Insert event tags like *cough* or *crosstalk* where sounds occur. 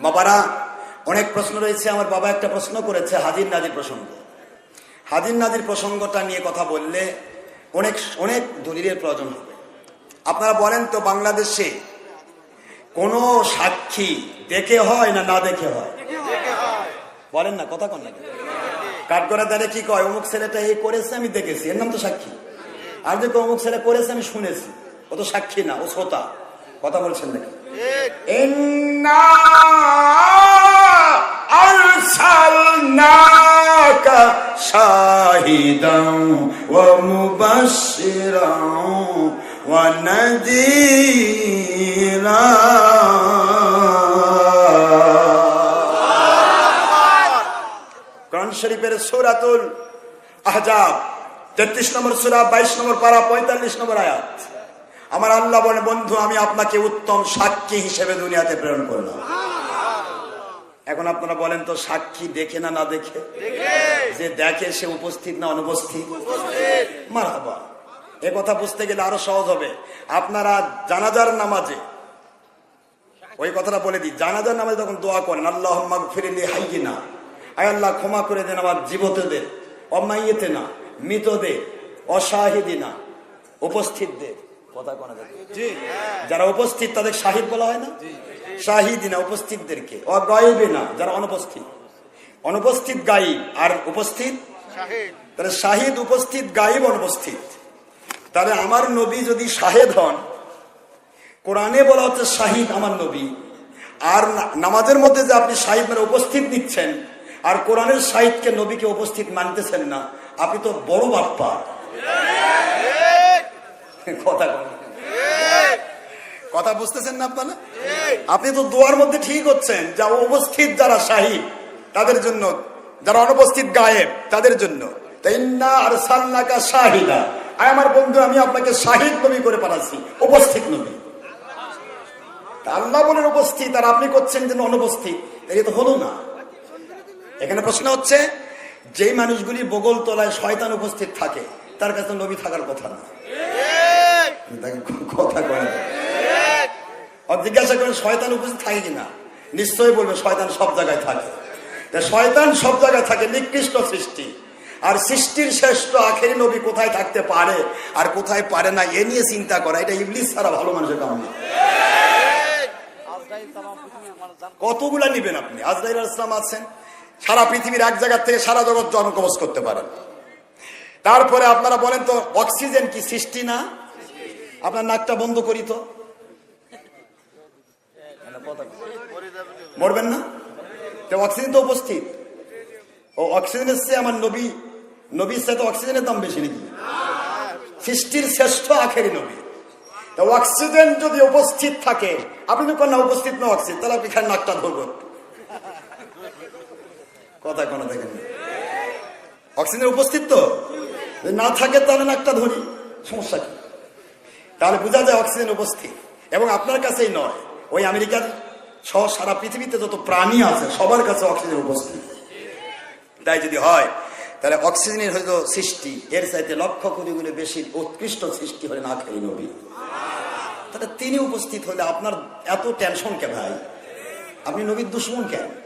বাবারা, অনেক প্রশ্ন রয়েছে, আমার বাবা একটা প্রশ্ন করেছে, হাজির নাজির প্রসঙ্গ। হাজির নাজির প্রসঙ্গটা নিয়ে কথা বললে অনেক অনেক দলিলের প্রয়োজন হবে। আপনারা বলেন তো, বাংলাদেশে কোনো সাক্ষী দেখে হয় না না দেখে হয়? বলেন না, কথা কন না। কাঠ করে দাঁড়িয়ে কি কয়, অমুক ছেলেটা এই করেছে, আমি দেখেছি। এর নাম তো সাক্ষী। আর যে অমুক ছেলে করেছে, আমি শুনেছি। ও তো সাক্ষী না, ও শ্রোতা। কথা বলছেন দেখি إنا أرسلناك شاهدا ومبشرا ونذيرا কোরআন শরীফের সূরাতুল আহজাব তেত্রিশ নম্বর সূরা বাইশ নম্বর পারা পঁয়তাল্লিশ নম্বর আয়াত আমার আল্লাহ বলে বন্ধু, আমি আপনাকে উত্তম সাক্ষী হিসেবে দুনিয়াতে প্রেরণ করলাম। এখন আপনারা বলেন তো, সাক্ষী দেখে না না দেখে? যে দেখে সে উপস্থিত না অনুপস্থিত? মারহাবা এ কথা বুঝতে গেলে আরও সহজ হবে। আপনারা জানাজার নামাজে, ওই কথাটা বলে দিই, জানাজার নামাজে তখন দোয়া করেন আল্লাহ ফিরিলি হাইয়িনা। আয় আল্লাহ, ক্ষমা করে দেন আমার জীবতদের অমাইয়েতে না মৃতদের অশাহিদিনা উপস্থিতদের কথা কোনা যারা উপস্থিত তাদের শাহিদ বলা হয় না? শাহিদিনা উপস্থিতদেরকে। অগাইবে না যারা অনুপস্থিত। অনুপস্থিত গাইব আর উপস্থিত? তাহলে শাহিদ উপস্থিত গাইব অনুপস্থিত। তাহলে আমার নবী যদি শাহেদ হন কোরআনে বলা হচ্ছে শাহিদ আমার নবী। আর নামাজের মধ্যে যে আপনি শাহিদ মানে উপস্থিত নিচ্ছেন আর কোরআনের শাহিদকে নবীকে উপস্থিত মানতেছেন না আপনি তো বড় বাপ্পা। *laughs* কথা কথা বুঝতেছেন না আপনারা? আপনি তো দোয়ার মধ্যে ঠিক হচ্ছেন, যা উপস্থিত যারা শাহিদ তাদের জন্য, যারা অনুপস্থিত গায়েব, তাদের জন্য। আর আমার বন্ধু, আমি আপনাকে শাহিদ নবী করে পাঠাচ্ছি, উপস্থিত নবী। আল্লাহ বলেন উপস্থিত, আর আপনি করছেন যেন অনুপস্থিত। এটা তো হলো না। এখানে প্রশ্ন হচ্ছে, যেই মানুষগুলি বগল তলায় শয়তান উপস্থিত থাকে, তার কাছে নবী থাকার কথা না। তাকে কথা করে আর জিজ্ঞাসা করেন, শয়তান উপস্থিত থাকে কিনা? নিশ্চয়ই বলবে, শয়তান সব জায়গায় থাকে। শয়তান সব জায়গায় থাকে, নিকৃষ্ট সৃষ্টি। আর সৃষ্টির শ্রেষ্ঠ আখেরি নবী কোথায় থাকতে পারে আর কোথায় পারে না, এ নিয়ে চিন্তা করা, এটা ইবলিস ছাড়া ভালো মানুষের কাম না। কতগুলা নিবেন আপনি? আজরাইল ইসলাম আছেন। সারা পৃথিবীর এক জায়গা থেকে সারা জগৎ জনকবচ করতে পারেন। তারপরে আপনারা বলেন তো, অক্সিজেন কি সৃষ্টি না? আপনার নাকটা বন্ধ করি তো। মরবেন না? অক্সিজেন তো উপস্থিত। ও, অক্সিজেনের চেয়ে আমার নবী, নবীর সাথে অক্সিজেনের দাম বেশি নাকি? সৃষ্টির শ্রেষ্ঠ আখেরি নবী। অক্সিজেন যদি উপস্থিত থাকে, আপনি তো না উপস্থিত না অক্সিজেন, তাহলে আপনি খান নাকটা ধরবেন। কথা কোনো দেখেন অক্সিজেন উপস্থিত তো? না থাকে, তাহলে নাকটা ধরি। সমস্যা কি? তাহলে বোঝা যায় অক্সিজেন উপস্থিত। এবং আপনার কাছেই নয়। ওই আমেরিকার সহ সারা পৃথিবীতে যত প্রাণী আছে, সবার কাছে অক্সিজেন উপস্থিত। তাই যদি হয়, তাহলে অক্সিজেনের হয়তো সৃষ্টি, এর চাইতে লক্ষ কোটি বেশি উৎকৃষ্ট সৃষ্টি হলে না আখেরি নবী। তাহলে তিনি উপস্থিত হলে আপনার এত টেনশন কে ভাই? আপনি নবীর দুশ্মন কেন?